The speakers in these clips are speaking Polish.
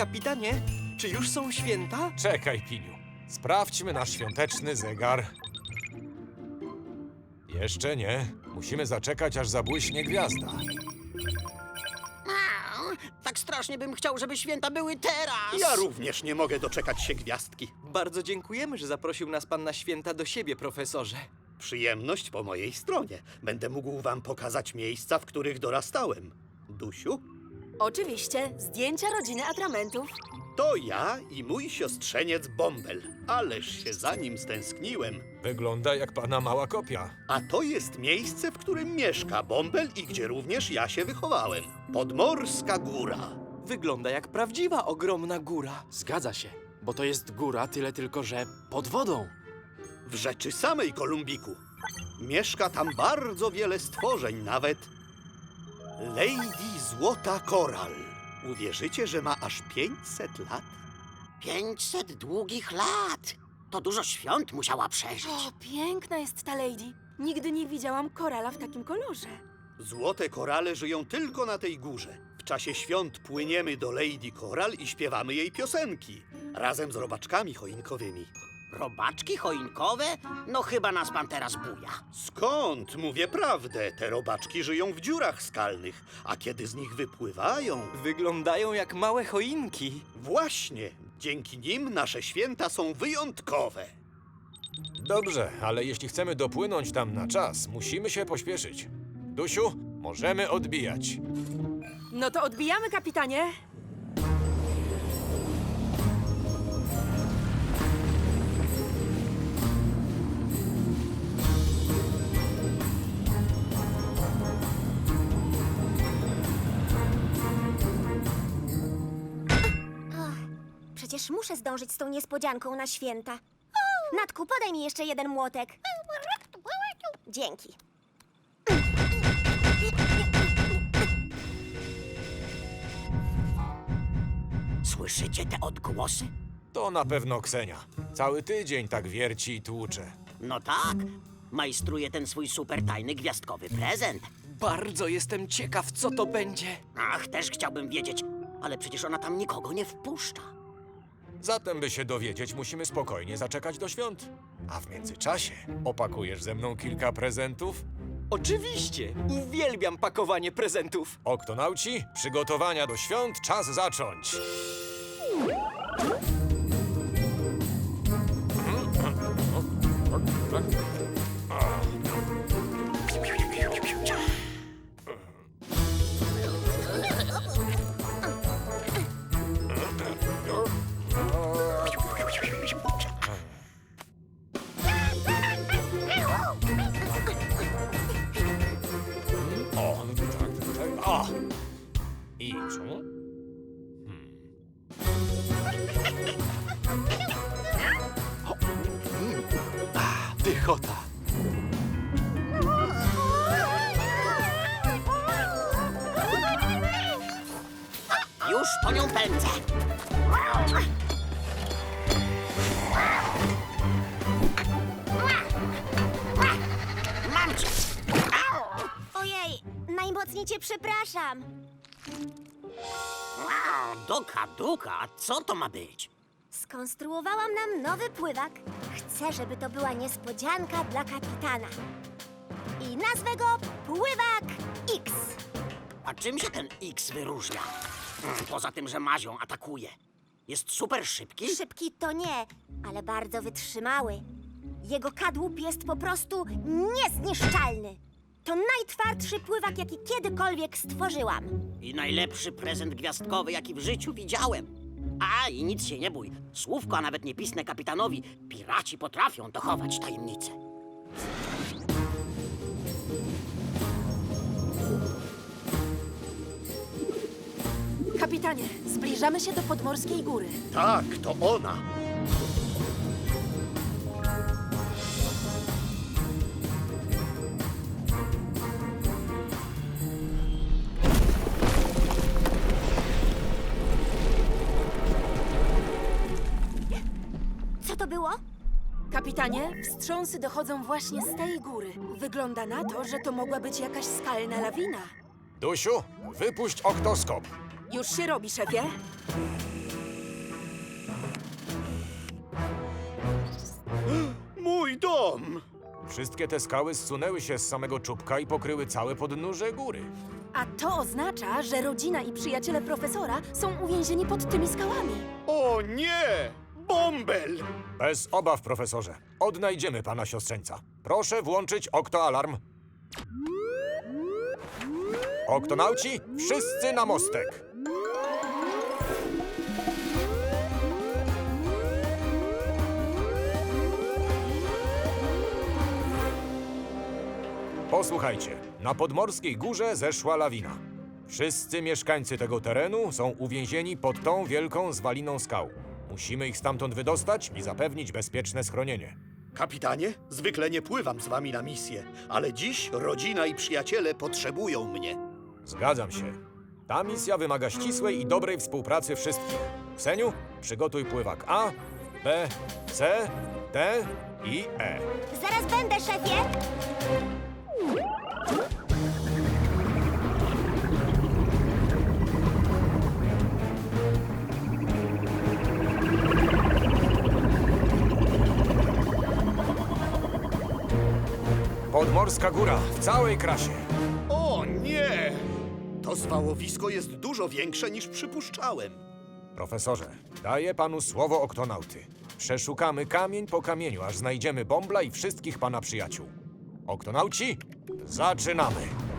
Kapitanie, czy już są święta? Czekaj, Piniu. Sprawdźmy nasz świąteczny zegar. Jeszcze nie. Musimy zaczekać, aż zabłyśnie gwiazda. Tak strasznie bym chciał, żeby święta były teraz. Ja również nie mogę doczekać się gwiazdki. Bardzo dziękujemy, że zaprosił nas pan na święta do siebie, profesorze. Przyjemność po mojej stronie. Będę mógł wam pokazać miejsca, w których dorastałem. Dusiu, Oczywiście, zdjęcia rodziny atramentów. to ja i mój siostrzeniec Bąbel. Ależ się za nim stęskniłem. Wygląda jak pana mała kopia. A to jest miejsce, w którym mieszka Bąbel i gdzie również ja się wychowałem. Podmorska Góra. Wygląda jak prawdziwa ogromna góra. Zgadza się, bo to jest góra, tyle tylko, że pod wodą. W rzeczy samej Kolumbiku. Mieszka tam bardzo wiele stworzeń, nawet Lady Złota Koral. Uwierzycie, że ma aż 500 lat? 500 długich lat. To dużo świąt musiała przeżyć. O, piękna jest ta lady. Nigdy nie widziałam korala w takim kolorze. Złote korale żyją tylko na tej górze. W czasie świąt płyniemy do Lady Koral i śpiewamy jej piosenki. Razem z robaczkami choinkowymi. Robaczki choinkowe? No chyba nas pan teraz buja. Skąd? Mówię prawdę. Te robaczki żyją w dziurach skalnych, a kiedy z nich wypływają... Wyglądają jak małe choinki. Właśnie, dzięki nim nasze święta są wyjątkowe. Dobrze, ale jeśli chcemy dopłynąć tam na czas, musimy się pośpieszyć. Dusiu, możemy odbijać. No to odbijamy, kapitanie. Przecież muszę zdążyć z tą niespodzianką na święta. Natku, podaj mi jeszcze jeden młotek. Dzięki. Słyszycie te odgłosy? To na pewno Ksenia. Cały tydzień tak wierci i tłucze. No tak. Majstruje ten swój super tajny gwiazdkowy prezent. Bardzo jestem ciekaw, co to będzie. Ach, też chciałbym wiedzieć, ale przecież ona tam nikogo nie wpuszcza. Zatem, by się dowiedzieć, musimy spokojnie zaczekać do świąt. A w międzyczasie opakujesz ze mną kilka prezentów? Oczywiście, uwielbiam pakowanie prezentów. Oktonauci, przygotowania do świąt, czas zacząć. Już po nią pędzę. Mam cię. Ojej, najmocniej cię przepraszam. Duka, duka, co to ma być? Skonstruowałam nam nowy pływak. Chcę, żeby to była niespodzianka dla kapitana. I nazwę go Pływak X. A czym się ten X wyróżnia? Hmm, Poza tym, że mazią atakuje. Jest super szybki? Szybki to nie, ale bardzo wytrzymały. Jego kadłub jest po prostu niezniszczalny. To najtwardszy pływak, jaki kiedykolwiek stworzyłam. I najlepszy prezent gwiazdkowy, jaki w życiu widziałem. A, i nic się nie bój. Słówko, a nawet nie pisnę kapitanowi. Piraci potrafią dochować tajemnice. Kapitanie, zbliżamy się do podmorskiej góry. Tak, to ona. Co to było? Kapitanie, wstrząsy dochodzą właśnie z tej góry. Wygląda na to, że to mogła być jakaś skalna lawina. Dusiu, wypuść oktoskop. Już się robi, szefie. Mój dom! Wszystkie te skały zsunęły się z samego czubka i pokryły całe podnóże góry. A to oznacza, że rodzina i przyjaciele profesora są uwięzieni pod tymi skałami. O nie! Bąbel! Bez obaw, profesorze. Odnajdziemy pana siostrzeńca. Proszę włączyć oktoalarm. Oktonauci, wszyscy na mostek! Posłuchajcie, na podmorskiej górze zeszła lawina. Wszyscy mieszkańcy tego terenu są uwięzieni pod tą wielką zwaliną skał. Musimy ich stamtąd wydostać i zapewnić bezpieczne schronienie. Kapitanie, zwykle nie pływam z wami na misję, ale dziś rodzina i przyjaciele potrzebują mnie. Zgadzam się. Ta misja wymaga ścisłej i dobrej współpracy wszystkich. Kseniu, przygotuj pływak A, B, C, D i E. Zaraz będę, szefie! Podmorska góra w całej krasie. O nie! To zwałowisko jest dużo większe niż przypuszczałem. Profesorze, daję panu słowo oktonauty. Przeszukamy kamień po kamieniu, aż znajdziemy Bombla i wszystkich pana przyjaciół. Oktonauci, zaczynamy!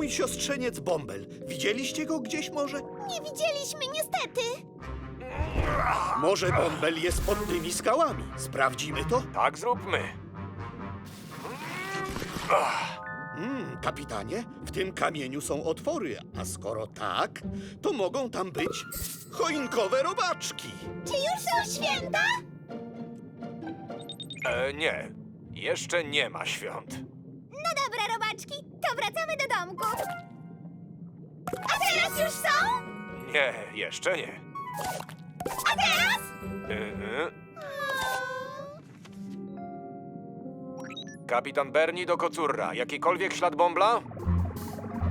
Mój siostrzeniec Bąbel. Widzieliście go gdzieś może? Nie widzieliśmy, niestety. Może Bąbel jest pod tymi skałami. Sprawdzimy to? Tak zróbmy. Mm, kapitanie, w tym kamieniu są otwory, a skoro tak, to mogą tam być choinkowe robaczki. Czy już są święta? E, nie, jeszcze nie ma świąt. No dobra, robaczki, to wracamy do domku. A teraz już są? Nie, jeszcze nie. A teraz? Mhm. Kapitan Berni do Kocurra. Jakikolwiek ślad Bombla?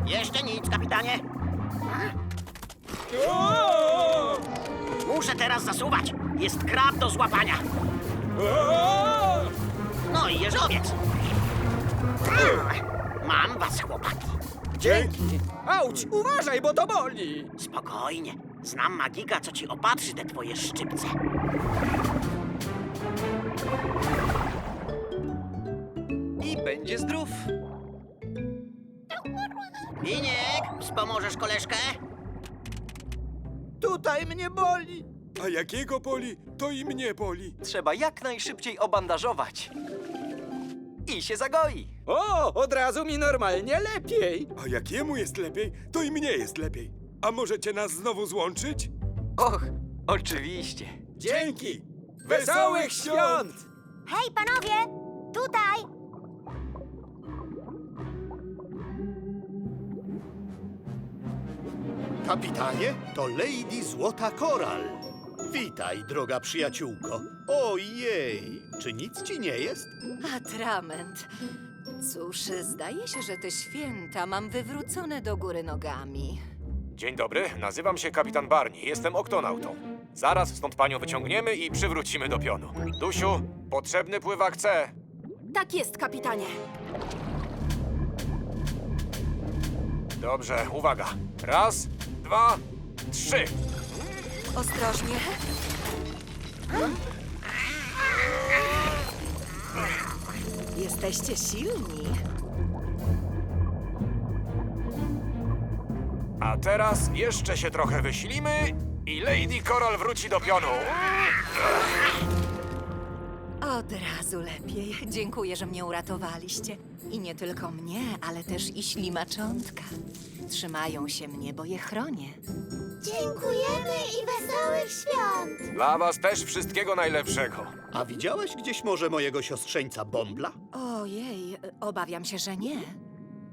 Jeszcze nic, kapitanie. Muszę teraz zasuwać. Jest krab do złapania. No i jeżowiec. Mam was, chłopaki. Dzięki! Auć, uważaj, bo to boli! Spokojnie. Znam magika, co ci opatrzy te twoje szczypce. I będzie zdrów. Winiek, wspomożesz koleżkę? Tutaj mnie boli! A jakiego boli, to i mnie boli. Trzeba jak najszybciej obandażować. I się zagoi. O, od razu mi normalnie lepiej. A jakiemu jest lepiej, to i mnie jest lepiej. A możecie nas znowu złączyć? Och, oczywiście. Dzięki. Wesołych świąt! Hej, panowie! Tutaj! Kapitanie, to Lady Złota Koral. Witaj, droga przyjaciółko. Ojej, czy nic ci nie jest? Atrament. Cóż, zdaje się, że te święta mam wywrócone do góry nogami. Dzień dobry, nazywam się kapitan Barni. Jestem oktonautą. Zaraz stąd panią wyciągniemy i przywrócimy do pionu. Dusiu, potrzebny pływak C. Tak jest, kapitanie. Dobrze, uwaga. Raz, dwa, trzy. Ostrożnie. Jesteście silni. A teraz jeszcze się trochę wysilimy i Lady Coral wróci do pionu. Od razu lepiej. Dziękuję, że mnie uratowaliście. I nie tylko mnie, ale też i ślimaczątka. Trzymają się mnie, bo je chronię. Dziękujemy i wesołych świąt! Dla was też wszystkiego najlepszego. A widziałeś gdzieś może mojego siostrzeńca Bombla? Ojej, obawiam się, że nie.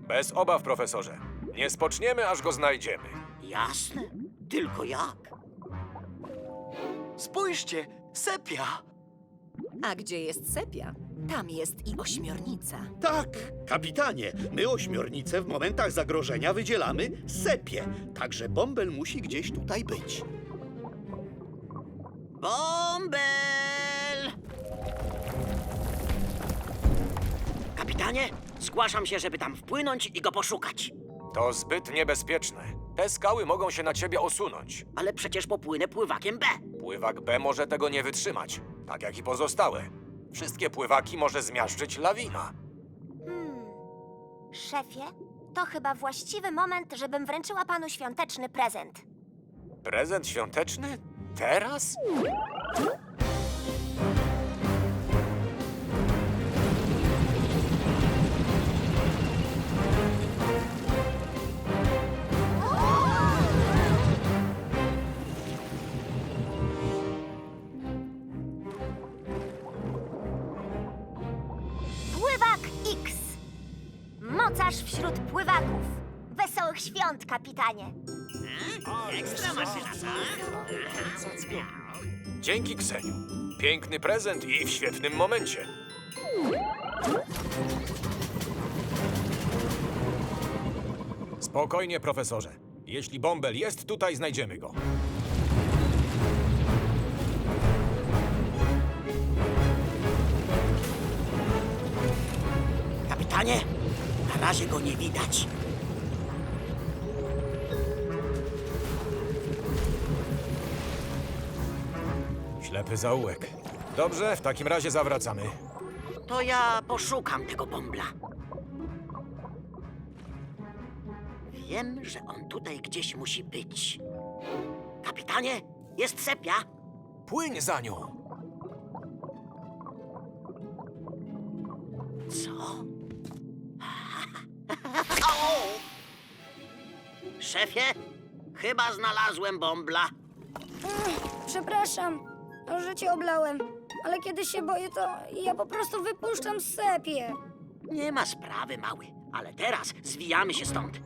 Bez obaw, profesorze. Nie spoczniemy, aż go znajdziemy. Jasne. Tylko jak? Spójrzcie, sepia! A gdzie jest sepia? Tam jest i ośmiornica. Tak, kapitanie, my ośmiornicę w momentach zagrożenia wydzielamy sepie, także Bombel musi gdzieś tutaj być. Bąbel! Kapitanie, zgłaszam się, żeby tam wpłynąć i go poszukać. To zbyt niebezpieczne. Te skały mogą się na ciebie osunąć. Ale przecież popłynę pływakiem B. Pływak B może tego nie wytrzymać, tak jak i pozostałe. Wszystkie pływaki może zmiażdżyć lawina. Hmm. Szefie, to chyba właściwy moment, żebym wręczyła panu świąteczny prezent. Prezent świąteczny? Teraz? Świąt, kapitanie. Ekstra maszyna, Dzięki, Kseniu. Piękny prezent i w świetnym momencie. Spokojnie, profesorze. Jeśli Bombel jest tutaj, znajdziemy go. Kapitanie, na razie go nie widać. Ślepy zaułek. Dobrze, w takim razie zawracamy. To ja poszukam tego bąbla. Wiem, że on tutaj gdzieś musi być. Kapitanie, jest sepia. Płyń za nią. Co? Szefie, chyba znalazłem bąbla. Przepraszam, że cię oblałem, ale kiedy się boję, to ja po prostu wypuszczam sepie. Nie ma sprawy, mały, ale teraz zwijamy się stąd.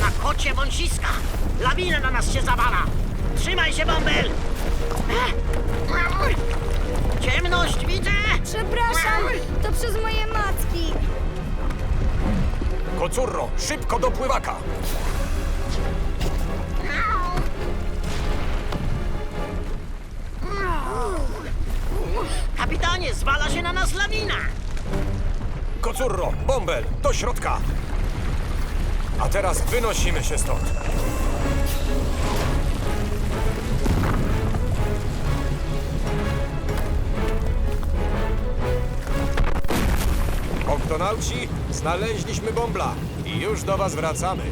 Na kocie wąsiska! Lawina na nas się zawala! Trzymaj się, bąbel! Ciemność widzę! Przepraszam, to przez moje macki. Kocurro, szybko do pływaka! Kapitanie, zwala się na nas lawina! Kocurro, Bombel, do środka! A teraz wynosimy się stąd. Oktonauci, znaleźliśmy Bombla i już do was wracamy.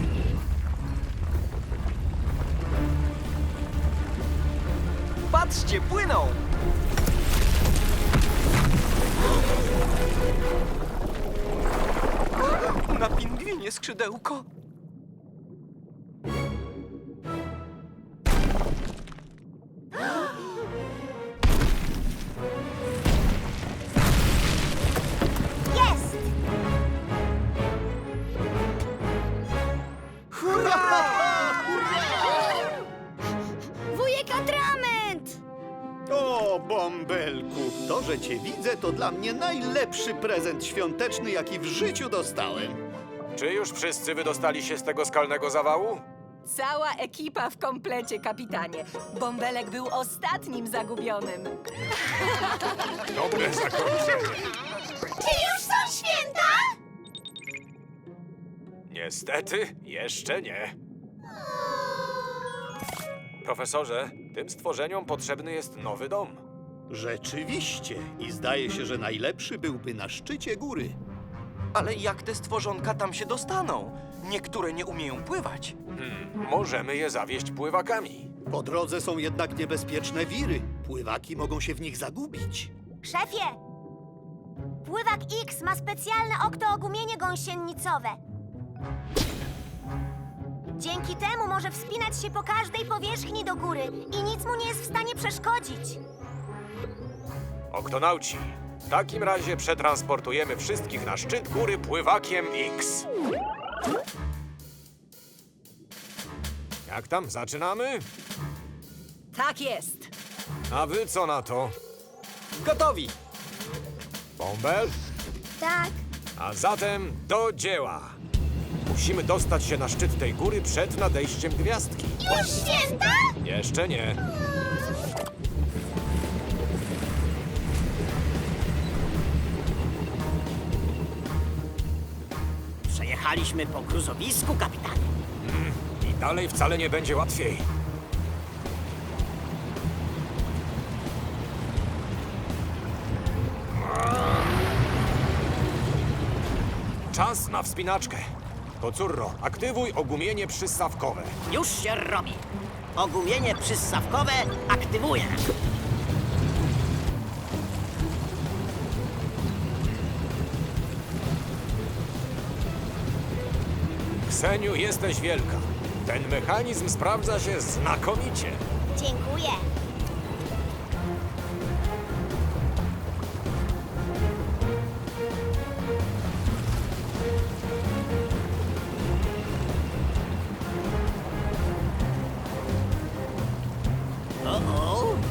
Patrzcie, płyną! Na pingwinie skrzydełko. Cię widzę, to dla mnie najlepszy prezent świąteczny, jaki w życiu dostałem. Czy już wszyscy wydostali się z tego skalnego zawału? Cała ekipa w komplecie, kapitanie. Bąbelek był ostatnim zagubionym. Dobre zakończenie. Czy już są święta? Niestety, jeszcze nie. Profesorze, tym stworzeniom potrzebny jest nowy dom. Rzeczywiście. I zdaje się, że najlepszy byłby na szczycie góry. Ale jak te stworzonka tam się dostaną? Niektóre nie umieją pływać. Możemy je zawieźć pływakami. Po drodze są jednak niebezpieczne wiry. Pływaki mogą się w nich zagubić. Szefie, Pływak X ma specjalne oktoogumienie gąsienicowe. Dzięki temu może wspinać się po każdej powierzchni do góry i nic mu nie jest w stanie przeszkodzić. Oktonauci, w takim razie przetransportujemy wszystkich na szczyt góry pływakiem X. Jak tam? Zaczynamy? Tak jest. A wy co na to? Gotowi! Bąbel? Tak. A zatem do dzieła! Musimy dostać się na szczyt tej góry przed nadejściem gwiazdki. Już święta? Jeszcze nie. Przejechaliśmy po gruzowisku, kapitanie. I dalej wcale nie będzie łatwiej. Czas na wspinaczkę. Kocurro, aktywuj ogumienie przyssawkowe. Już się robi. Ogumienie przyssawkowe aktywuję. Kseniu, jesteś wielka. Ten mechanizm sprawdza się znakomicie. Dziękuję.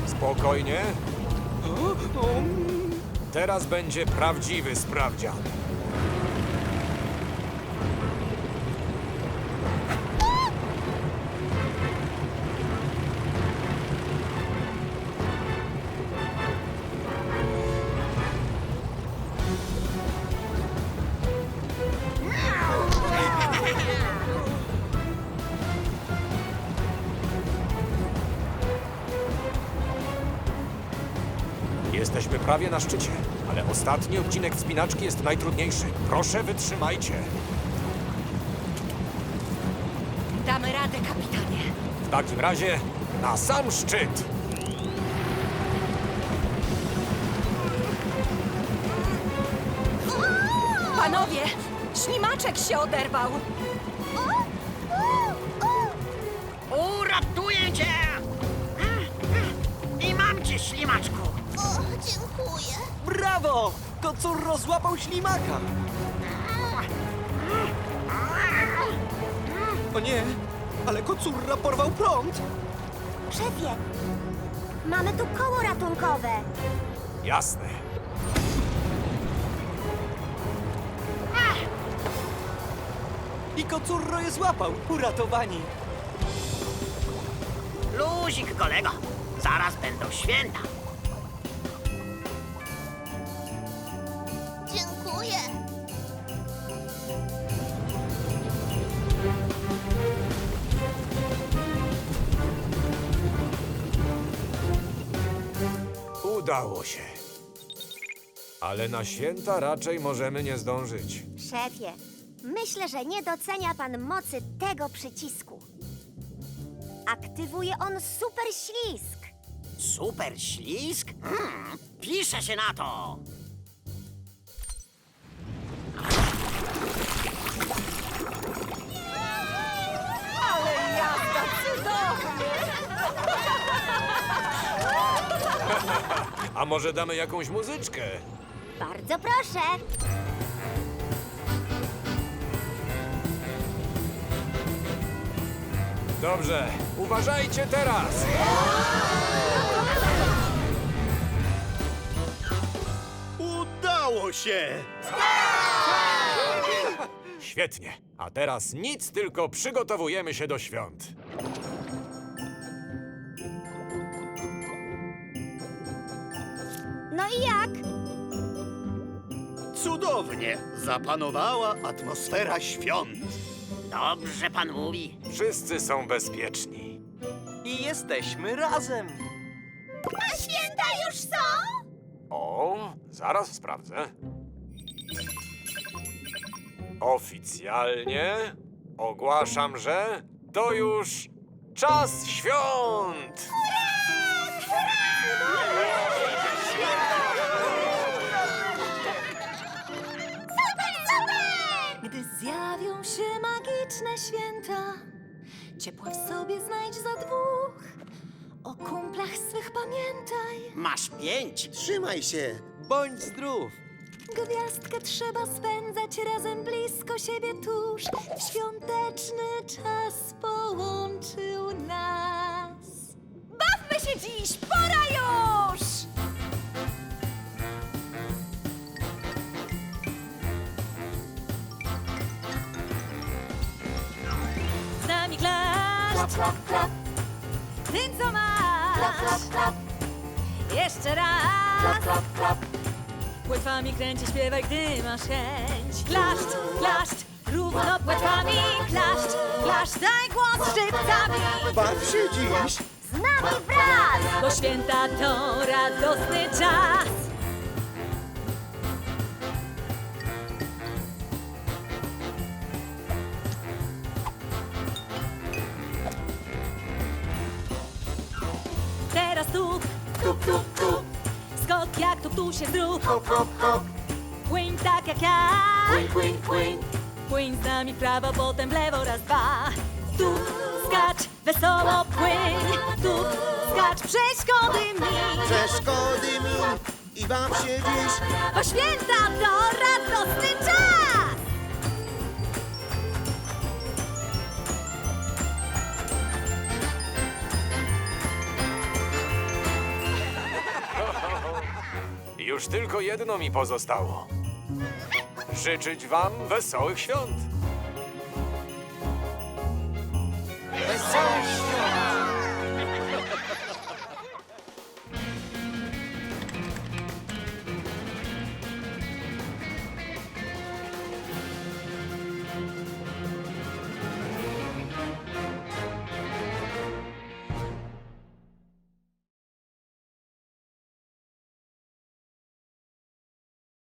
Spokojnie. Teraz będzie prawdziwy sprawdzian. Na szczycie, ale ostatni odcinek wspinaczki jest najtrudniejszy. Proszę, wytrzymajcie. Damy radę, kapitanie. W takim razie na sam szczyt. Panowie, ślimaczek się oderwał. Uratuję cię! I mam cię, ślimaczku. Brawo! Kocurro złapał ślimaka! O nie, ale kocurra porwał prąd! Szefie, mamy tu koło ratunkowe. Jasne. I kocurro je złapał! Uratowani! Luzik, kolego. Zaraz będą święta. Udało się. Ale na święta raczej możemy nie zdążyć. Szefie, myślę, że nie docenia pan mocy tego przycisku. Aktywuje on super ślisk. Super ślisk? Hmm, pisze się na to. Może damy jakąś muzyczkę? Bardzo proszę. Dobrze, uważajcie teraz! Udało się! Świetnie. A teraz nic, tylko przygotowujemy się do świąt. No i jak? Cudownie! Zapanowała atmosfera świąt. Dobrze pan mówi. Wszyscy są bezpieczni. I jesteśmy razem! A święta już są? O, zaraz sprawdzę. Oficjalnie ogłaszam, że to już czas świąt! Świąteczne święta. Ciepła w sobie znajdź za dwóch. O kumplach swych pamiętaj. Masz pięć. Trzymaj się, bądź zdrów. Gwiazdkę trzeba spędzać razem blisko siebie tuż. W świąteczny czas połączył nas. Bawmy się dziś, pora już! Klaszcz, ty co masz? Jeszcze raz. Płetwami kręci, śpiewaj, gdy masz chęć. Klaszcz, klaszcz, równo płetwami. Klaszcz, klaszcz, daj głos szczypcami. Baw się dziś. Z nami wraz! Bo święta to radosny czas. Się zrób. hop, hop, hop. Płyń tak jak ja. Płyń, płyń, płyń. Płyń z nami w prawo, potem w lewo, raz, dwa. Tu skacz, wesoło płyń. Tu skacz, przeszkody mi. Przeszkody mi i baw się dziś. Bo święta to radosny czas! Już tylko jedno mi pozostało. Życzyć wam wesołych świąt. Wesołych świąt.